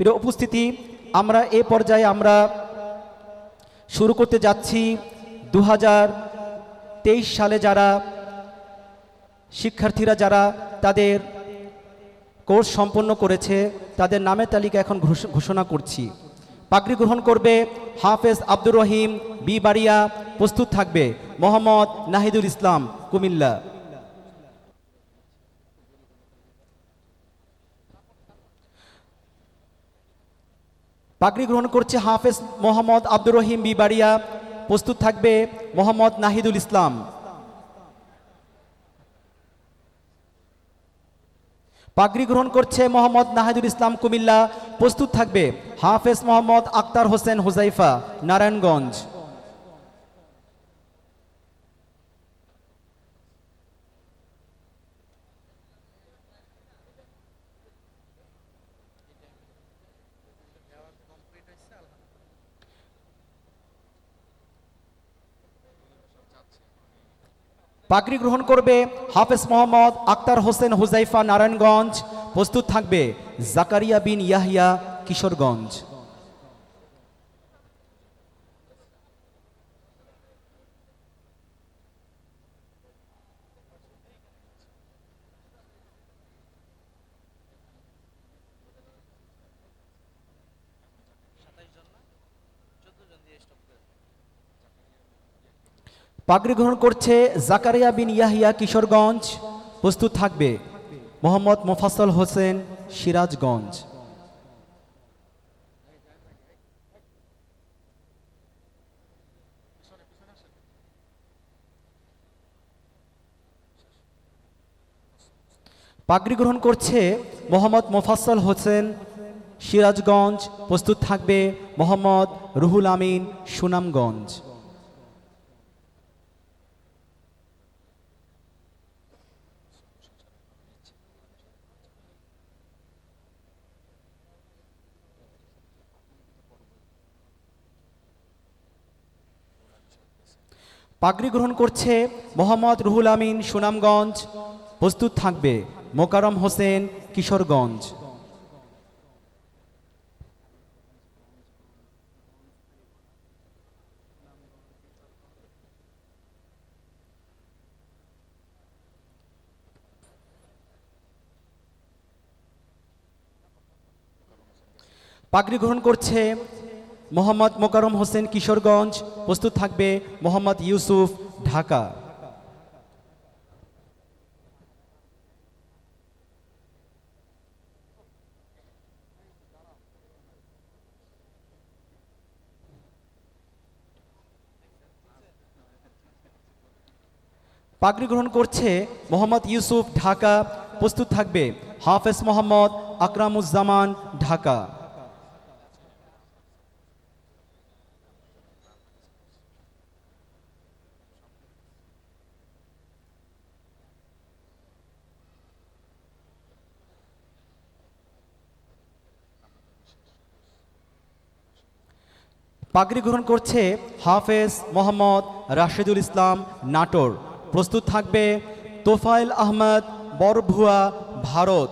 প্রিয় উপস্থিতি, আমরা এ পর্যায়ে আমরা শুরু করতে যাচ্ছি দু হাজার তেইশ সালে যারা শিক্ষার্থীরা যারা তাদের কোর্স সম্পন্ন করেছে, তাদের নামের তালিকা এখন ঘোষণা করছি। পাগড়ি গ্রহণ করবে হাফেজ আব্দুর রহিম, বি বাড়িয়া, প্রস্তুত থাকবে মোহাম্মদ নাহিদুল ইসলাম, কুমিল্লা। পাগড়ি গ্রহণ করছে হাফেজ মোহাম্মদ আব্দুর রহিম বিবাড়িয়া। প্রস্তুত থাকবে মোহাম্মদ নাহিদুল ইসলাম। পাগড়ি গ্রহণ করছে মোহাম্মদ নাহিদুল ইসলাম কুমিল্লা। প্রস্তুত থাকবে হাফেজ মোহাম্মদ আক্তার হোসেন হুজাইফা, নারায়ণগঞ্জ। পাগড়ি গ্রহণ করবে হাফেজ মোহাম্মদ আক্তার হোসেন হুজাইফা নারায়ণগঞ্জ। প্রস্তুত থাকবে জাকারিয়া বিন ইয়াহিয়া কিশোরগঞ্জ। পাগড়ি গ্রহণ করছে জাকারিয়া বিন ইয়াহিয়া কিশোরগঞ্জ। প্রস্তুত থাকবে মোহাম্মদ মোফাসল হোসেন সিরাজগঞ্জ। পাগড়ি গ্রহণ করছে মোহাম্মদ মোফাসল হোসেন সিরাজগঞ্জ। প্রস্তুত থাকবে মোহাম্মদ রুহুল আমিন সুনামগঞ্জ। পাগড়ি গ্রহণ করছে মোহাম্মদ রুহুল আমিন সুনামগঞ্জ। প্রস্তুত থাকবে মোকারম হোসেন কিশোরগঞ্জ। পাগড়ি গ্রহণ করছে মোহাম্মদ মোকারম হোসেন কিশোরগঞ্জ, প্রস্তুত থাকবে মোহাম্মদ ইউসুফ, ঢাকা। পাগড়ি গ্রহণ করছে মোহাম্মদ ইউসুফ, ঢাকা। প্রস্তুত থাকবে হাফেজ মোহাম্মদ আকরামুজ্জামান, ঢাকা। পাগড়ি গ্রহণ করছে হাফেজ মোহাম্মদ রাশেদুল ইসলাম নাটোর। প্রস্তুত থাকবে তোফাইল আহমদ বরভুয়া ভারত।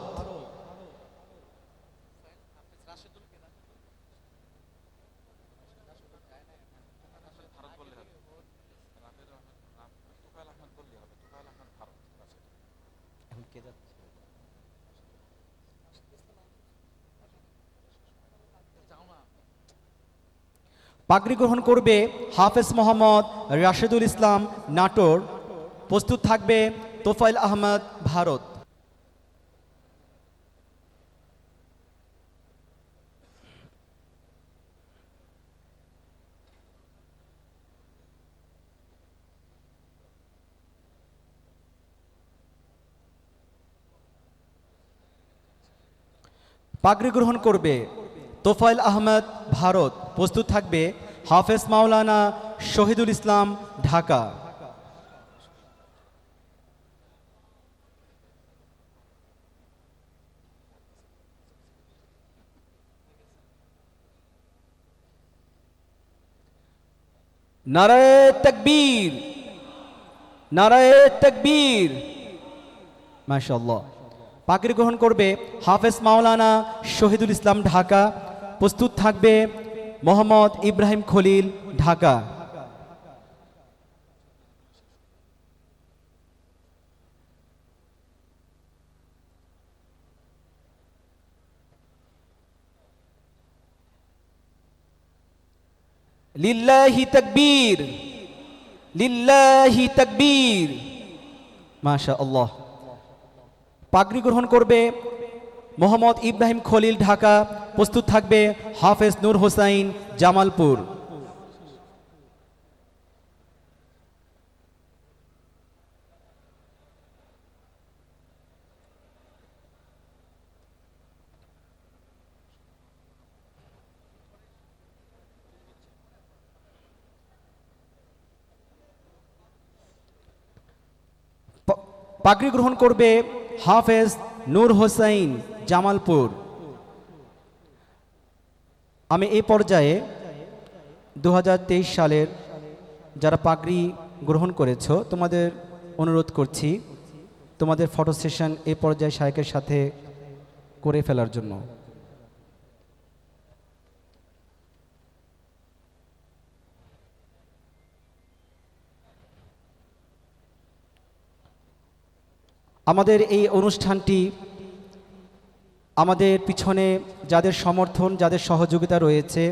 পাগড়ি গ্রহণ করবে হাফেজ মোহাম্মদ রাশেদুল ইসলাম নাটোর। প্রস্তুত থাকবে তোফাইল আহমদ, ভারত। পাগড়ি গ্রহণ করবে তোফাইল আহমদ, ভারত। প্রস্তুত থাকবে হাফেজ মাওলানা শহীদুল ইসলাম ঢাকা। নারায় তকবীর নারায় তকবীর। মাশাল্লাহ পাগড়ি গ্রহণ করবে হাফেজ মাওলানা শহীদুল ইসলাম ঢাকা। প্রস্তুত থাকবে মোহাম্মদ ইব্রাহিম খলিল, ঢাকা। লিল্লাহি তাকবীর লিল্লাহি তাকবীর। মাশা আল্লাহ পাগড়ি গ্রহণ করবে মোহাম্মদ ইব্রাহিম খলিল, ঢাকা। প্রস্তুত থাকবে হাফেজ নূর হোসাইন জামালপুর। পাগড়ি গ্রহণ করবে হাফেজ নূর হোসাইন জামালপুর। আমি এই পর্যায়ে দু হাজার তেইশ সালের যারা পাগড়ি গ্রহণ করেছ, তোমাদের অনুরোধ করছি তোমাদের ফটো সেশন এই পর্যায়ে শায়কের সাথে করে ফেলার জন্য। আমাদের এই অনুষ্ঠানটি আমাদের পিছনে যাদের সমর্থন, যাদের সহযোগিতা রয়েছে,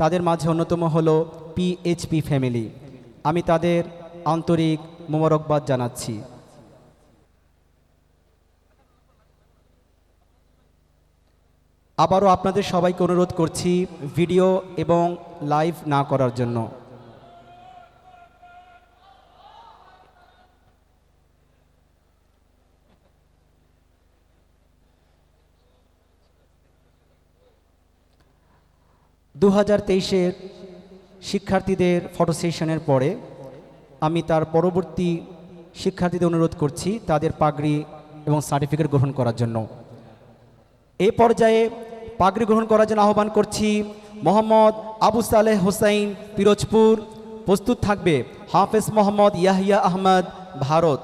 তাদের মাঝে অন্যতম হল পিএইচপি ফ্যামিলি আমি তাদের আন্তরিক মোবারকবাদ জানাচ্ছি। আবারও আপনাদের সবাইকে অনুরোধ করছি ভিডিও এবং লাইভ না করার জন্য। দু হাজার তেইশের শিক্ষার্থীদের ফটো সেশনের পরে আমি তার পরবর্তী শিক্ষার্থীদের অনুরোধ করছি তাদের পাগড়ি এবং সার্টিফিকেট গ্রহণ করার জন্য। এ পর্যায়ে পাগড়ি গ্রহণ করার জন্য আহ্বান করছি মোহাম্মদ আবু সালেহ হোসাইন, পিরোজপুর। প্রস্তুত থাকবে হাফেজ মোহাম্মদ ইয়াহিয়া আহমদ, ভারত।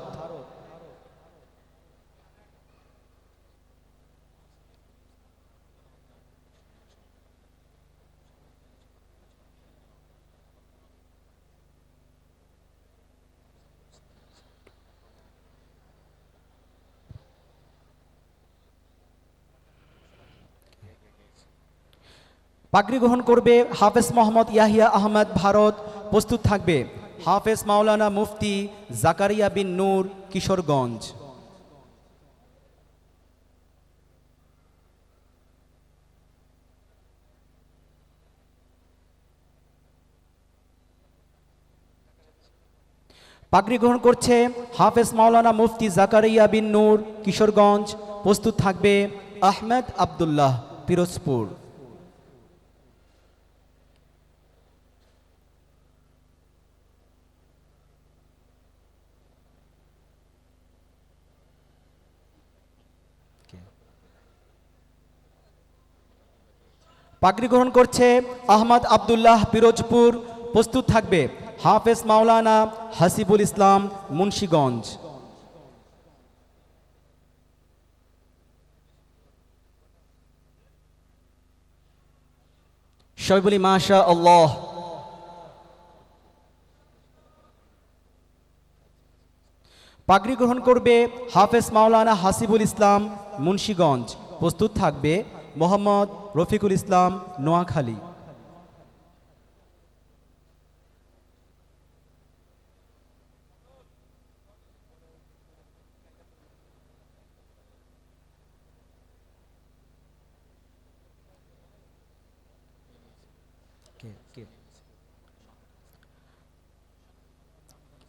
পাগড়ি গ্রহণ করবে হাফেজ মোহাম্মদ ইয়াহিয়া আহমদ ভারত। প্রস্তুত থাকবে হাফেজ মাওলানা মুফতি জাকারিয়া বিন নূর, কিশোরগঞ্জ। পাগড়ি গ্রহণ করছে হাফেজ মাওলানা মুফতি জাকারিয়া বিন নূর, কিশোরগঞ্জ। প্রস্তুত থাকবে আহমেদ আবদুল্লাহ পিরোজপুর। পাগড়ি গ্রহণ করছে আহমদ আবদুল্লাহ পিরোজপুর। প্রস্তুত থাকবে হাফেজ মাওলানা হাসিবুল ইসলাম মুন্সীগঞ্জ। সবাই বলি মাশা আল্লাহ পাগড়ি গ্রহণ করবে হাফেজ মাওলানা হাসিবুল ইসলাম মুন্সীগঞ্জ। প্রস্তুত থাকবে মোহাম্মদ রফিকুল ইসলাম নোয়াখালী।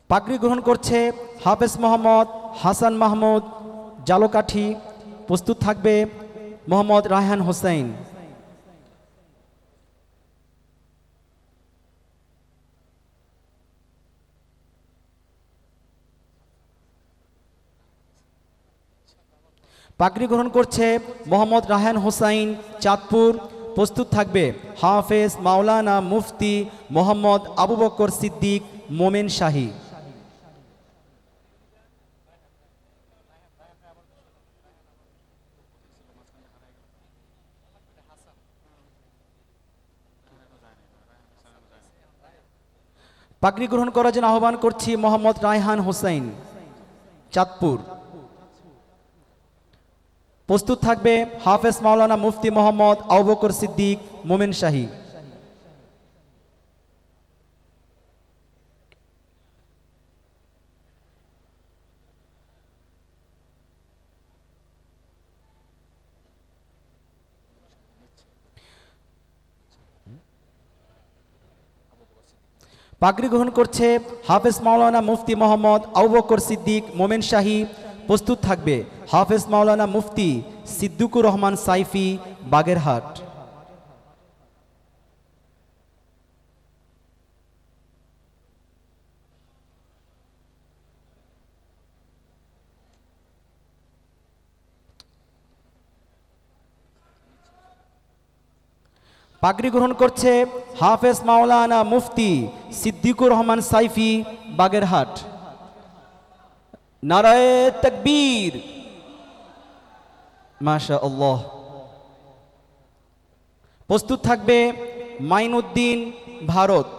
পাগড়ি গ্রহণ করছে হাফেজ মোহাম্মদ হাসান মাহমুদ জালোকাঠি প্রস্তুত থাকবে মোহাম্মদ রায়হান হোসেন। পাগড়ি গ্রহণ করছে মোহাম্মদ রাহান হোসাইন চাঁদপুর। প্রস্তুত থাকবে হাফেজ মাওলানা মুফতি মোহাম্মদ আবু বকর সিদ্দিক, মোমেন শাহী। পাগড়ি গ্রহণ করার জন্য আহ্বান করছি মোহাম্মদ রায়হান হোসেন, চাঁদপুর। প্রস্তুত থাকবে হাফেজ মাওলানা মুফতি মোহাম্মদ আউবকর সিদ্দিক মোমেন শাহী। পাগড়ি গ্রহণ করছে হাফেজ মাওলানা মুফতি মোহাম্মদ আউবকর সিদ্দিক মোমেন শাহী। প্রস্তুত থাকবে হাফেজ মাওলানা মুফতি সিদ্দিকুর রহমান সাইফি, বাগেরহাট। পাগড়ি গ্রহণ করছে হাফেজ মাওলানা মুফতি সিদ্দিকুর রহমান সাইফি, বাগেরহাট। নারায় তকবীর। মাশা আল্লাহ প্রস্তুত থাকবে মাইনুদ্দিন ভারত।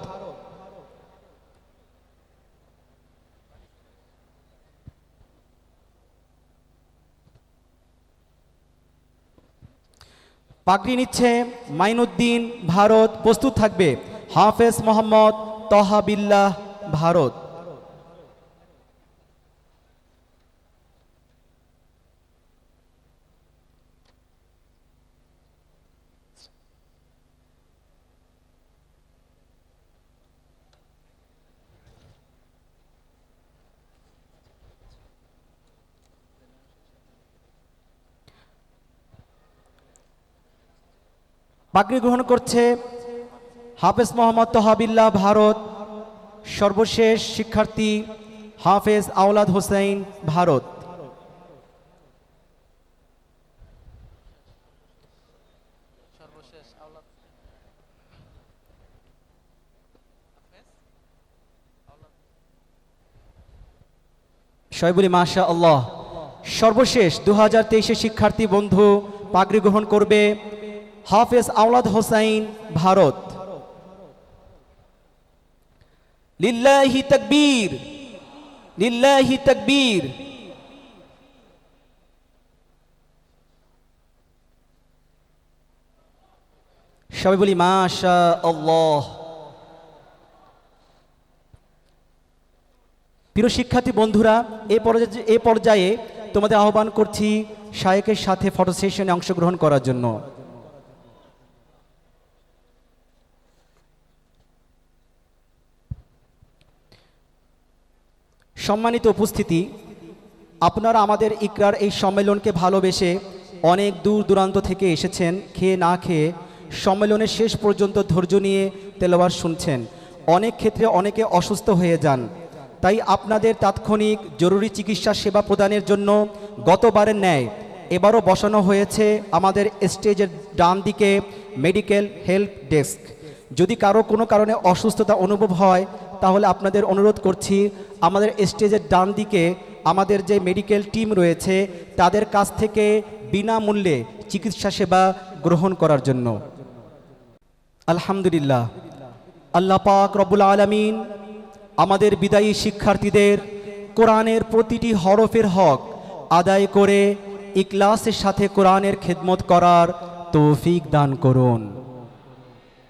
পাগড়ি নিচ্ছে মাইনুদ্দিন ভারত প্রস্তুত থাকবে। হাফেজ মোহাম্মদ তহাবিল্লাহ ভারত। পাগড়ি গ্রহণ করছে হাফেজ মোহাম্মদ তহাবিল্লাহ ভারত, সর্বশেষ শিক্ষার্থী হাফেজ আওলাদ হোসেন ভারত। সয়বুলি মাশা আল্লাহ সর্বশেষ দু হাজার শিক্ষার্থী বন্ধু পাগড়ি গ্রহণ করবে হাফেজ আওলাদ হোসাইন, ভারত। লিল্লাহি তকবীর লিল্লাহি তকবীর। সবাই বলি মাশা আল্লাহ প্রিয় শিক্ষার্থী বন্ধুরা, এ পর্যায়ে এ পর্যায়ে তোমাদের আহ্বান করছি শায়েকের সাথে ফটো সেশনে অংশগ্রহণ করার জন্য। সম্মানিত উপস্থিতি, আপনারা আমাদের ইকরার এই সম্মেলনকে ভালোবেসে অনেক দূর দূরান্ত থেকে এসেছেন, খেয়ে না খেয়ে সম্মেলনের শেষ পর্যন্ত ধৈর্য নিয়ে তেলোয়ার শুনছেন। অনেক ক্ষেত্রে অনেকে অসুস্থ হয়ে যান। তাই আপনাদের তাৎক্ষণিক জরুরি চিকিৎসা সেবা প্রদানের জন্য গতবারের ন্যায় এবারও বসানো হয়েছে আমাদের স্টেজের ডান দিকে মেডিকেল হেল্প ডেস্ক। যদি কারও কোনো কারণে অসুস্থতা অনুভব হয় তাহলে আপনাদের অনুরোধ করছি, আমাদের স্টেজের ডান দিকে আমাদের যে মেডিকেল টিম রয়েছে, তাদের কাছ থেকে বিনামূল্যে চিকিৎসা সেবা গ্রহণ করার জন্য। আলহামদুলিল্লাহ। আল্লাহ পাক রব্বুল আলমিন আমাদের বিদায়ী শিক্ষার্থীদের কোরআনের প্রতিটি হরফের হক আদায় করে ইকলাসের সাথে কোরআনের খেদমত করার তৌফিক দান করুন।